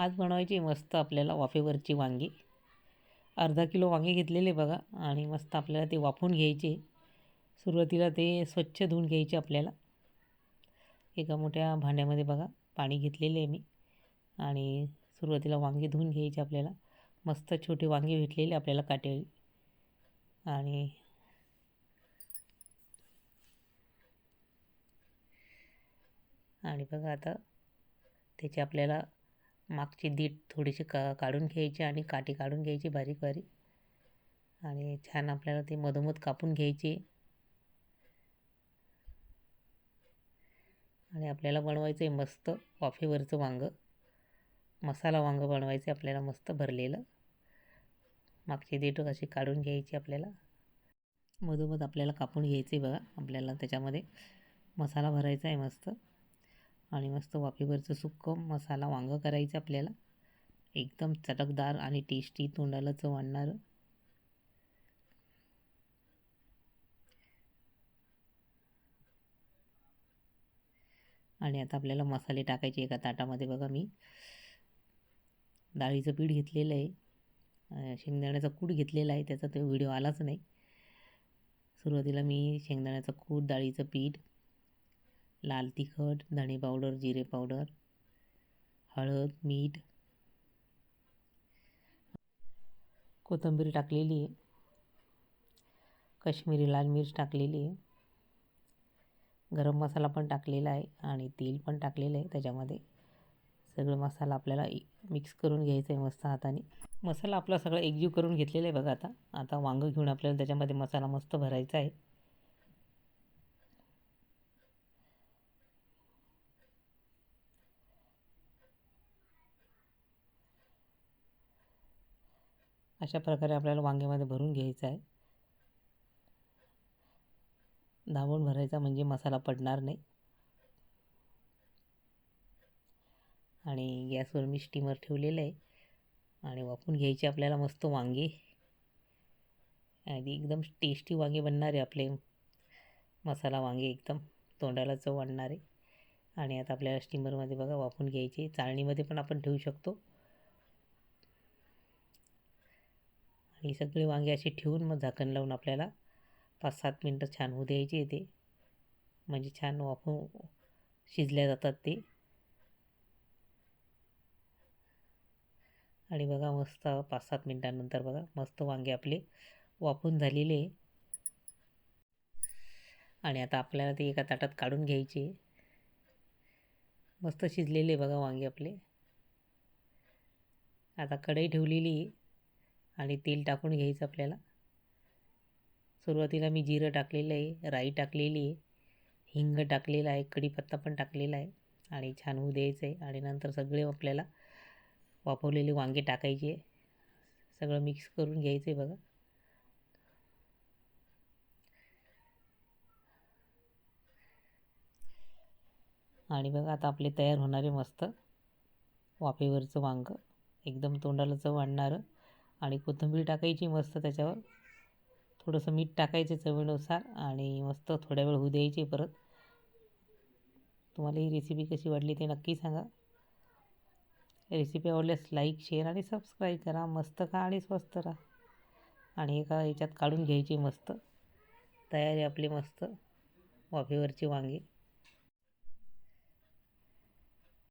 आज बनवायची मस्त आपल्याला वाफेवरची वांगी. अर्धा किलो वांगे घेतलेले बघा. आणि मस्त आपल्याला ते वाफून घ्यायचे सुरुवातीला ते स्वच्छ धुवून घ्यायचे आपल्याला. एका मोठ्या भांड्यामध्ये बघा पाणी घेतलेले आहे मी. आणि सुरुवातीला वांगे धुवून घ्यायचे आपल्याला. मस्त छोटे वांगे भेटलेले आपल्याला काटेळी आणि आणि बघा आता त्याचे आपल्याला मागची दीट थोडीशी का काढून घ्यायची आणि काठी काढून घ्यायची बारीक बारीक. आणि छान आपल्याला ते मधोमध कापून घ्यायचे. आणि आपल्याला बनवायचं आहे मस्त वाफेवरचं वांगं. मसाला वांगं बनवायचं आहे आपल्याला मस्त भरलेलं. मागची देठ अशी काढून घ्यायची आपल्याला. मधोमध आपल्याला कापून घ्यायचे बघा आपल्याला त्याच्यामध्ये. मसाला भरायचा आहे मस्त. आणि मस्त वाफेवरचं सुक्कं मसाला वांगं करायचं आपल्याला. एकदम चटकदार आणि टेस्टी तोंडाला चव आणणारं. आणि आता आपल्याला मसाले टाकायचे एका ताटामध्ये बघा मी. डाळीचं पीठ घेतलेलं आहे. शेंगदाण्याचा कूट घेतलेला आहे त्याचा तो व्हिडिओ आलाच नाही. सुरुवातीला मी शेंगदाण्याचा कूट डाळीचं पीठ लाल तिखट धणे पावडर जिरे पावडर हळद मीठ. कोथिंबीर टाकलेली आहे. कश्मीरी लाल मिर्च टाकलेली आहे. गरम मसाला पण टाकलेला आहे आणि तेल पण टाकलेलं आहे त्याच्यामध्ये. सगळं मसाला आपल्याला मिक्स करून घ्यायचा आहे मस्त हाताने. मसाला आपला सगळा एकजीव करून घेतलेला आहे बघा आता. आता वांगं घेऊन आपल्याला त्याच्यामध्ये मसाला मस्त भरायचा आहे. अशा प्रकारे आपल्याला वांग्यामध्ये भरून घ्यायचं आहे. दाबून भरायचा म्हणजे मसाला पडणार नाही. आणि गॅसवर मी स्टीमर ठेवलेलं आहे. आणि वाफून घ्यायचे आपल्याला मस्त वांगे. आणि एकदम टेस्टी वांगे बनणारे आपले. मसाला वांगे एकदम तोंडाला चव आणणारे. आणि आता आपल्याला स्टीमरमध्ये बघा वाफून घ्यायचे. चाळणीमध्ये पण आपण ठेवू शकतो. आणि सगळे वांगे असे ठेवून मग झाकण लावून आपल्याला पाच सात मिनटं छान होऊ द्यायचे ते. म्हणजे छान वाफून शिजल्या जातात ते. आणि बघा मस्त पाच सात मिनटानंतर बघा मस्त वांगे आपले वाफून झालेले आणि आता आपल्याला ते एका ताटात काढून घ्यायचे मस्त शिजलेले बघा वांगे आपले. आता कढई ठेवलेली आणि तेल टाकून घ्यायचं आपल्याला. सुरुवातीला मी जिरं टाकलेलं आहे राई टाकलेली आहे हिंग टाकलेला आहे कढीपत्ता पण टाकलेला आहे आणि छान होऊ द्यायचं आहे आणि नंतर सगळे आपल्याला वापरलेले वांगे टाकायचे सगळं मिक्स करून घ्यायचं आहे बघा. आणि बघा आता आपले तयार होणारे मस्त वाफेवरचं वांगं. एकदम तोंडाला चव आणणारं. आणि कोथिंबीर टाकायची मस्त त्याच्यावर. थोडंसं मीठ टाकायचं चवीनुसार आणि मस्त थोड्या वेळ होऊ द्यायचे परत. तुम्हाला ही रेसिपी कशी वाटली ते नक्की सांगा. रेसिपी आवडल्यास लाईक शेअर आणि सबस्क्राईब करा. मस्त खा आणि स्वस्त राहा. आणि एका याच्यात काढून घ्यायची मस्त तयारी आपली मस्त. वाफेवरची वांगी.